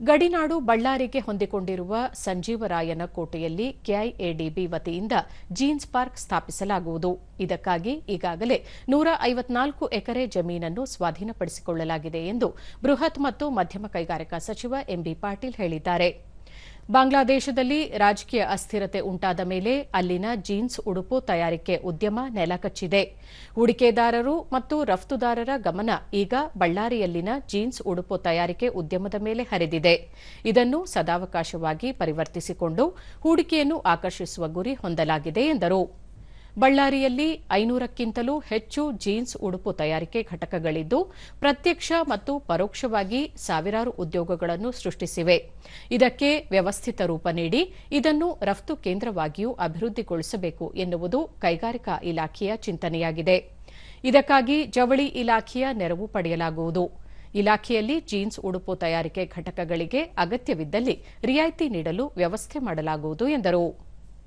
ಗಡಿನಾಡು ಬಳ್ಳಾರಿಗೆ ಹೊಂದಿಕೊಂಡಿರುವ ಸಂಜೀವರಾಯನ ಕೋಟೆಯಲ್ಲಿ ಕೆಐಎಡಿಬಿ ವತಿಯಿಂದ ಜೀನ್ಸ್ ಪಾರ್ಕ್ ಸ್ಥಾಪಿಸಲಾಗುವುದು. ಇದಕ್ಕಾಗಿ ಈಗಾಗಲೇ ನೂರ ಐವತ್ನಾಲ್ಕು ಎಕರೆ ಜಮೀನನ್ನು ಸ್ವಾಧೀನಪಡಿಸಿಕೊಳ್ಳಲಾಗಿದೆ ಎಂದು ಬೃಹತ್ ಮತ್ತು ಮಧ್ಯಮ ಕೈಗಾರಿಕಾ ಸಚಿವ ಎಂಬಿ ಪಾಟೀಲ್ ಹೇಳಿದ್ದಾರೆ. ಬಾಂಗ್ಲಾದೇಶದಲ್ಲಿ ರಾಜಕೀಯ ಅಸ್ಥಿರತೆ ಉಂಟಾದ ಮೇಲೆ ಅಲ್ಲಿನ ಜೀನ್ಸ್ ಉಡುಪು ತಯಾರಿಕೆ ಉದ್ಯಮ ನೆಲಕಚ್ಚಿದೆ ಹೂಡಿಕೆದಾರರು ಮತ್ತು ರಫ್ತುದಾರರ ಗಮನ ಈಗ ಬಳ್ಳಾರಿಯಲ್ಲಿನ ಜೀನ್ಸ್ ಉಡುಪು ತಯಾರಿಕೆ ಉದ್ಯಮದ ಮೇಲೆ ಹರಿದಿದೆ. ಇದನ್ನು ಸದಾವಕಾಶವಾಗಿ ಪರಿವರ್ತಿಸಿಕೊಂಡು ಹೂಡಿಕೆಯನ್ನು ಆಕರ್ಷಿಸುವ ಗುರಿ ಹೊಂದಲಾಗಿದೆ ಎಂದರು. ಬಳ್ಳಾರಿಯಲ್ಲಿ ಐನೂರಕ್ಕಿಂತಲೂ ಹೆಚ್ಚು ಜೀನ್ಸ್ ಉಡುಪು ತಯಾರಿಕೆ ಘಟಕಗಳಿದ್ದು, ಪ್ರತ್ಯಕ್ಷ ಮತ್ತು ಪರೋಕ್ಷವಾಗಿ ಸಾವಿರಾರು ಉದ್ಯೋಗಗಳನ್ನು ಸೃಷ್ಟಿಸಿವೆ. ಇದಕ್ಕೆ ವ್ಯವಸ್ಥಿತ ರೂಪ ನೀಡಿ, ಇದನ್ನು ರಫ್ತು ಕೇಂದ್ರವಾಗಿಯೂ ಅಭಿವೃದ್ಧಿಗೊಳಿಸಬೇಕು ಎನ್ನುವುದು ಕೈಗಾರಿಕಾ ಇಲಾಖೆಯ ಚಿಂತನೆಯಾಗಿದೆ. ಇದಕ್ಕಾಗಿ ಜವಳಿ ಇಲಾಖೆಯ ನೆರವು ಪಡೆಯಲಾಗುವುದು. ಇಲಾಖೆಯಲ್ಲಿ ಜೀನ್ಸ್ ಉಡುಪು ತಯಾರಿಕೆ ಘಟಕಗಳಿಗೆ ಅಗತ್ಯವಿದ್ದಲ್ಲಿ ರಿಯಾಯಿತಿ ನೀಡಲು ವ್ಯವಸ್ಥೆ ಮಾಡಲಾಗುವುದು ಎಂದರು.